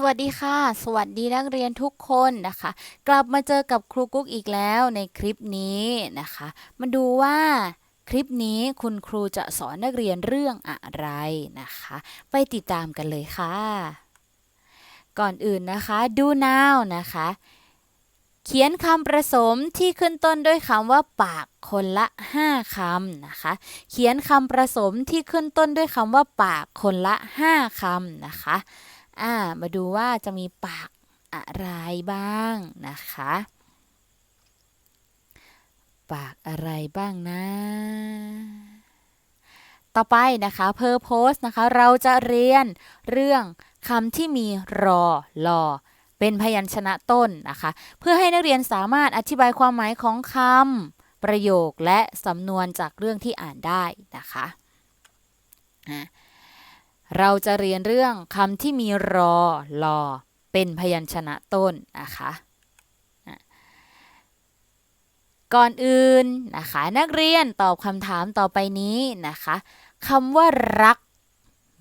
สวัสดีค่ะ สวัสดีนักเรียนทุกคนนะคะ กลับมาเจอกับครูกุ๊กอีกแล้วในคลิปนี้นะคะ มาดูว่าคลิปนี้คุณครูจะสอนนักเรียนเรื่องอะไรนะคะ ไปติดตามกันเลยค่ะ ก่อนอื่นนะคะดู now นะคะ เขียนคำประสมที่ขึ้นต้นด้วยคำว่าปากคนละ 5คำนะคะ เขียนคำประสมที่ขึ้นต้นด้วยคำว่าปากคนละ 5คำนะคะ อ่า มาดูว่าจะมีปากอะไรบ้างนะคะ ปากอะไรบ้างนะ ต่อไปนะคะ purpose นะคะ เราจะเรียนเรื่องคำที่มีรอลอเป็นพยัญชนะต้นนะคะ เพื่อให้นักเรียนสามารถอธิบายความหมายของคำประโยคและสำนวนจากเรื่องที่อ่านได้นะคะอะ เราจะเรียนเรื่องคำที่มีรอลอเป็นพยัญชนะต้นนะคะก่อนอื่นนะคะนักเรียนตอบคำถามต่อไปนี้นะคะคำว่ารัก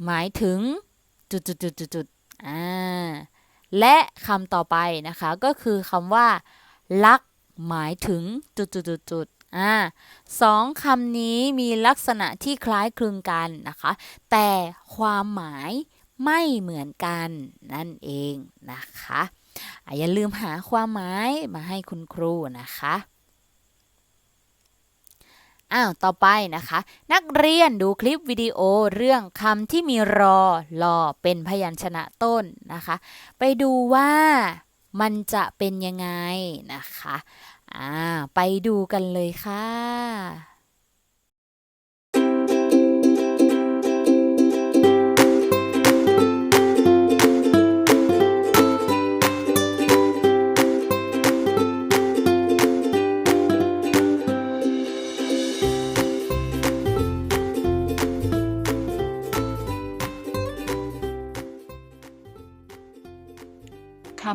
หมายถึงจุดจุดจุดจุดจุดอ่าและคำต่อไปนะคะก็คือคำว่าลักหมายถึงจุดจุดจุดจุด อ่าสองคำนี้มีลักษณะที่คล้ายคลึงกันนะคะ แต่ความหมายไม่เหมือนกันนั่นเองนะคะอย่าลืมหาความหมายมาให้คุณครูนะคะอ้าวต่อไปนะคะ นักเรียนดูคลิปวิดีโอเรื่องคำที่มีรอลอเป็นพยัญชนะต้นนะคะ ไปดูว่า มันจะเป็นยังไงนะคะ อ่า ไปดูกันเลยค่ะ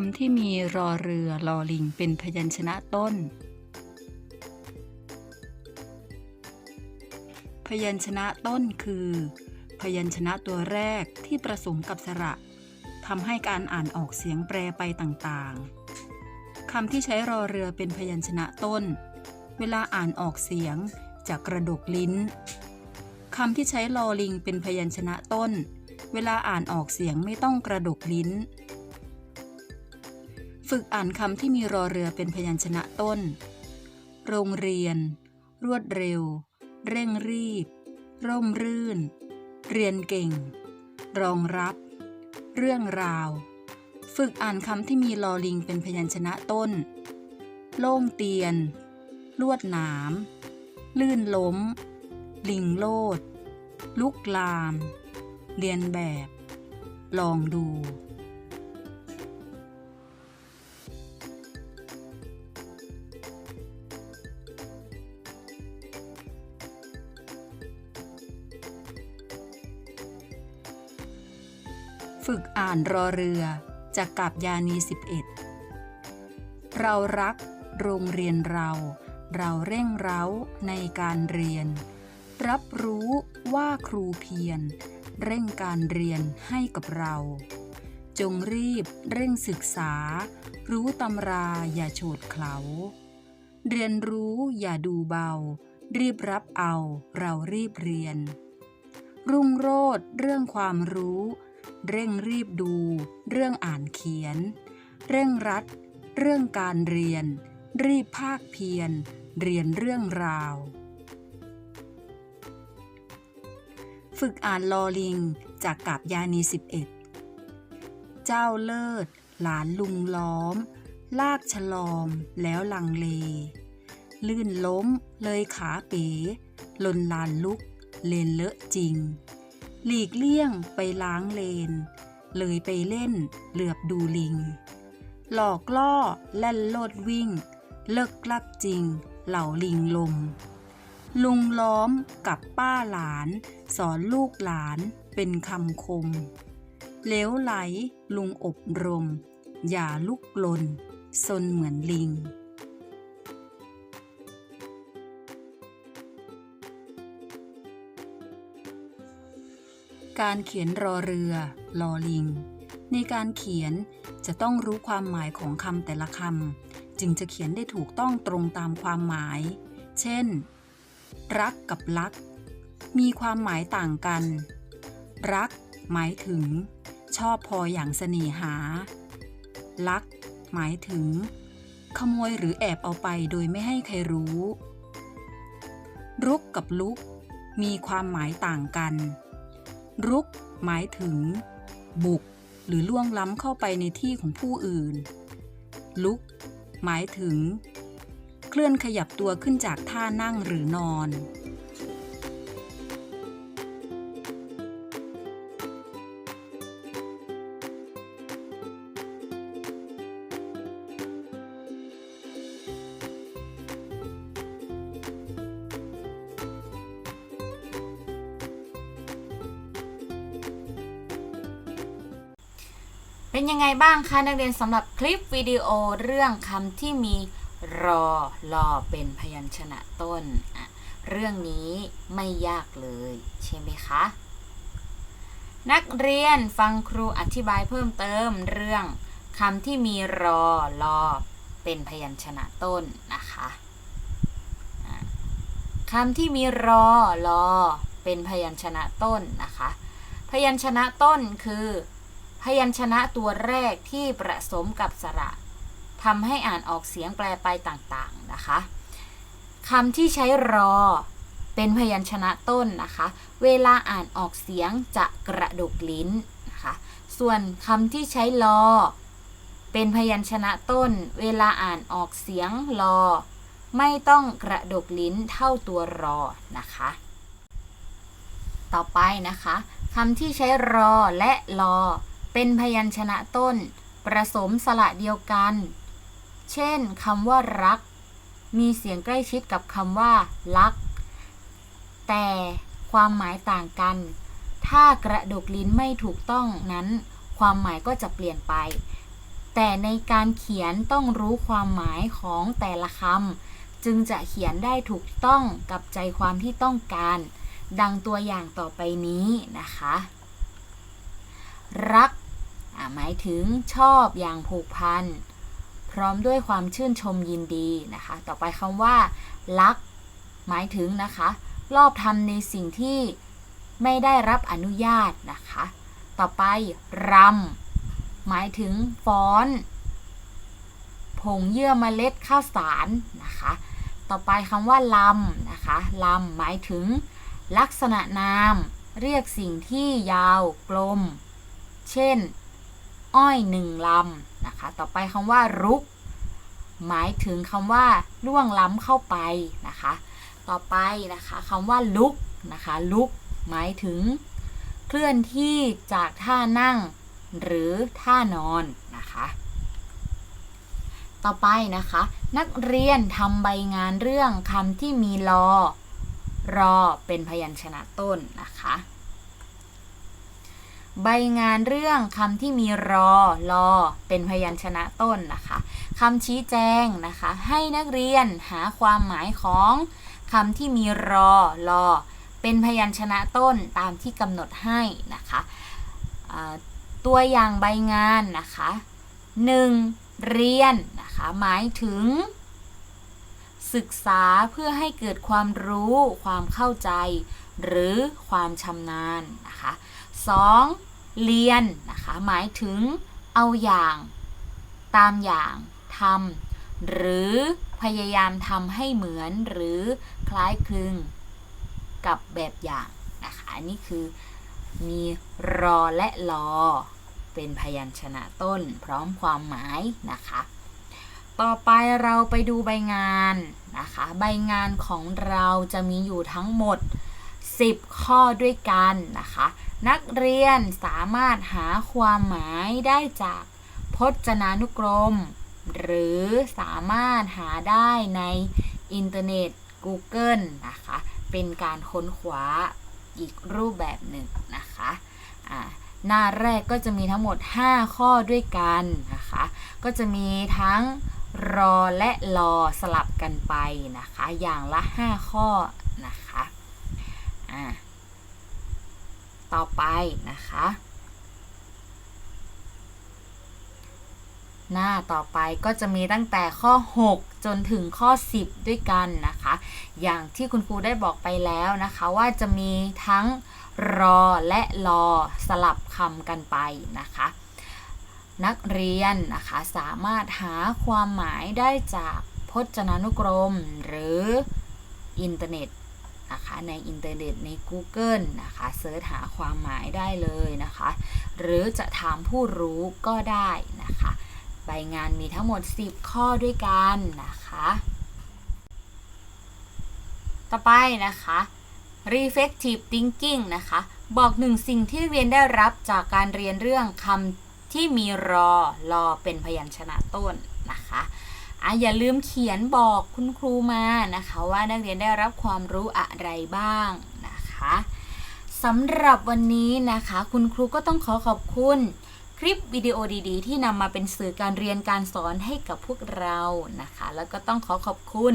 ำที่มีรอเรือลอลิงเป็นพยัญชนะต้น พยัญชนะต้นคือ พยัญชนะตัวแรกที่ประสมกับสระทำให้การอ่านออกเสียงแปรไปต่างๆคำที่ใช้รอเรือเป็นพยัญชนะต้น เวลาอ่านออกเสียงจะกระดกลิ้นคำที่ใช้ลอลิงเป็นพยัญชนะต้น เวลาอ่านออกเสียงไม่ต้องกระดกลิ้น ฝึกอ่านคำที่มีรอเรือเป็นพยัญชนะต้น โรงเรียน รวดเร็ว เร่งรีบ ร่มรื่น เรียนเก่ง รองรับ เรื่องราว ฝึกอ่านคำที่มีลอลิงเป็นพยัญชนะต้น โล่งเตียน ลวดหนาม ลื่นล้ม ลิงโลด ลุกลาม เรียนแบบ ลองดู ฝึกอ่านรอเรือจากกับยานี 11 เรารักโรงเรียนเรา เราเร่งเร้าในการเรียน รับรู้ว่าครูเพียร เร่งการเรียนให้กับเรา จงรีบเร่งศึกษา รู้ตำราอย่าโฉดเขาเรียนรู้อย่าดูเบา รีบรับเอาเรารีบเรียน รุ่งโรดเรื่องความรู้ เร่งรีบดู เรื่องอ่านเขียน เร่งรัด เรื่องการเรียน รีบภาคเพียร เรียนเรื่องราว ฝึกอ่านลอลิงจากกับยานี 11 เจ้าเลิศ หลานลุงล้อม ลากฉลอมแล้วลังเล ลื่นล้มเลยขาเป๋ลนลานลุก เลนเลอะจริง หลีกเลี่ยงไปล้างเลน เลยไปเล่นเหลือบดูลิง หลอกล่อแล่นโลดวิ่ง เลิกลักจริง เหล่าลิงลม ลุงล้อมกับป้าหลาน สอนลูกหลานเป็นคำคมเหลวไหลลุงอบรม อย่าลุกลน ซนเหมือนลิง การเขียนรอเรือลอลิง ในการเขียนจะต้องรู้ความหมายของคำแต่ละคำจึงจะเขียนได้ถูกต้องตรงตามความหมาย เช่น รักกับลัก มีความหมายต่างกัน รัก หมายถึง ชอบพออย่างเสน่หา ลัก หมายถึง ขโมยหรือแอบเอาไปโดยไม่ให้ใครรู้ รุกกับลุก มีความหมายต่างกัน รุก หมายถึง บุก หรือล่วงล้ำเข้าไปในที่ของผู้อื่น ลุก หมายถึง เคลื่อนขยับตัวขึ้นจากท่านั่งหรือนอน เป็นยังไงบ้างคะนักเรียนสำหรับคลิปวิดีโอเรื่องคำที่มีรอรอเป็นพยัญชนะต้น เรื่องนี้ไม่ยากเลยใช่ไหมคะ นักเรียนฟังครูอธิบายเพิ่มเติมเรื่องคำที่มีรอรอเป็นพยัญชนะต้นนะคะอะคำที่มีรอรอเป็นพยัญชนะต้นนะคะ พยัญชนะต้นคือ พยัญชนะตัวแรกที่ประสมกับสระทำให้อ่านออกเสียงแปลไปต่างๆนะคะคำที่ใช้รอเป็นพยัญชนะต้นนะคะ เวลาอ่านออกเสียงจะกระดกลิ้นนะคะ ส่วนคำที่ใช้ลอ เป็นพยัญชนะต้น เวลาอ่านออกเสียงลอ ไม่ต้องกระดกลิ้นเท่าตัวรอนะคะ ต่อไปนะคะคำที่ใช้รอและลอ เป็นพยัญชนะต้น ประสมสระเดียวกัน เช่นคำว่ารัก มีเสียงใกล้ชิดกับคำว่าลัก แต่ความหมายต่างกัน ถ้ากระดกลิ้นไม่ถูกต้องนั้น ความหมายก็จะเปลี่ยนไป แต่ในการเขียนต้องรู้ความหมายของแต่ละคำจึงจะเขียนได้ถูกต้องกับใจความที่ต้องการ ดังตัวอย่างต่อไปนี้นะคะ รัก หมายถึงชอบอย่างผูกพัน พร้อมด้วยความชื่นชมยินดีนะคะ ต่อไปคำว่ารัก หมายถึงนะคะ รอบทำในสิ่งที่ไม่ได้รับอนุญาตนะคะ ต่อไปรำหมายถึงฟ้อน ผงเยื่อเมล็ดข้าวสารนะคะ ต่อไปคำว่าลำนะคะลำหมายถึง ลักษณะนาม เรียกสิ่งที่ยาวกลม เช่น อ้อยหนึ่งลำนะคะ ต่อไปคำว่ารุก หมายถึงคำว่าล่วงล้ำเข้าไปนะคะ ต่อไปนะคะคำว่าลุกนะคะลุก หมายถึง เคลื่อนที่จากท่านั่ง หรือท่านอนนะคะ ต่อไปนะคะ นักเรียนทำใบงานเรื่องคำที่มีรอ รอเป็นพยัญชนะต้นนะคะ ใบงานเรื่องคำที่มีรอรอเป็นพยัญชนะต้นนะคะคำชี้แจงนะคะ ให้นักเรียนหาความหมายของคำที่มีรอรอเป็นพยัญชนะต้นตามที่กำหนดให้นะคะตัวอย่างใบงานนะคะ 1. เรียนนะคะหมายถึง ศึกษาเพื่อให้เกิดความรู้ ความเข้าใจ หรือความชำนาญนะคะ 2. เรียนนะคะหมายถึงเอาอย่าง ตามอย่างทำหรือพยายามทำให้เหมือนหรือคล้ายคลึงกับแบบอย่างนะคะอันนี้คือมีรอและลอเป็นพยัญชนะต้นพร้อมความหมายนะคะ ต่อไปเราไปดูใบงานนะคะ ใบงานของเราจะมีอยู่ทั้งหมด 10 ข้อด้วยกันนะคะ นักเรียนสามารถหาความหมายได้จากพจนานุกรม หรือสามารถหาได้ในอินเทอร์เน็ต Google นะคะ เป็นการค้นคว้าอีกรูปแบบหนึ่งนะคะอ่าหน้าแรกก็จะมีทั้งหมด 5 ข้อด้วยกันนะคะ ก็จะมีทั้ง รอและลอสลับกันไปนะคะ อย่างละ 5 ข้อนะคะอ่าต่อไปนะคะ หน้าต่อไปก็จะมีตั้งแต่ข้อ 6 จนถึงข้อ 10 ด้วยกันนะคะ อย่างที่คุณครูได้บอกไปแล้วนะคะว่าจะมีทั้งรอและรอสลับคำกันไปนะคะ นักเรียนนะคะสามารถหาความหมายได้จากพจนานุกรม หรืออินเทอร์เน็ตนะคะในอินเทอร์เน็ตใน Google นะคะเสิร์ชหาความหมายได้เลยนะคะ หรือจะถามผู้รู้ก็ได้นะคะ ใบงานมีทั้งหมด 10 ข้อด้วยกันนะคะ ต่อไปนะคะ reflective thinking นะคะ บอกหนึ่งสิ่งที่เรียนได้รับจากการเรียนเรื่องคำ ที่มีรอรอเป็นพยัญชนะต้นนะคะอะอย่าลืมเขียนบอกคุณครูมานะคะว่านักเรียนได้รับความรู้อะไรบ้างนะคะสำหรับวันนี้นะคะ คุณครูก็ต้องขอขอบคุณคลิปวิดีโอดีๆ ที่นำมาเป็นสื่อการเรียนการสอนให้กับพวกเรานะคะ แล้วก็ต้องขอขอบคุณ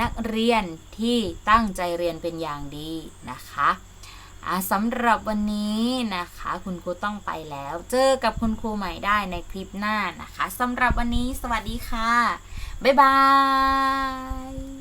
นักเรียนที่ตั้งใจเรียนเป็นอย่างดีนะคะ อะสำหรับวันนี้นะคะ คุณครูต้องไปแล้ว เจอกับคุณครูใหม่ได้ในคลิปหน้านะคะสำหรับวันนี้สวัสดีค่ะ บ๊ายบาย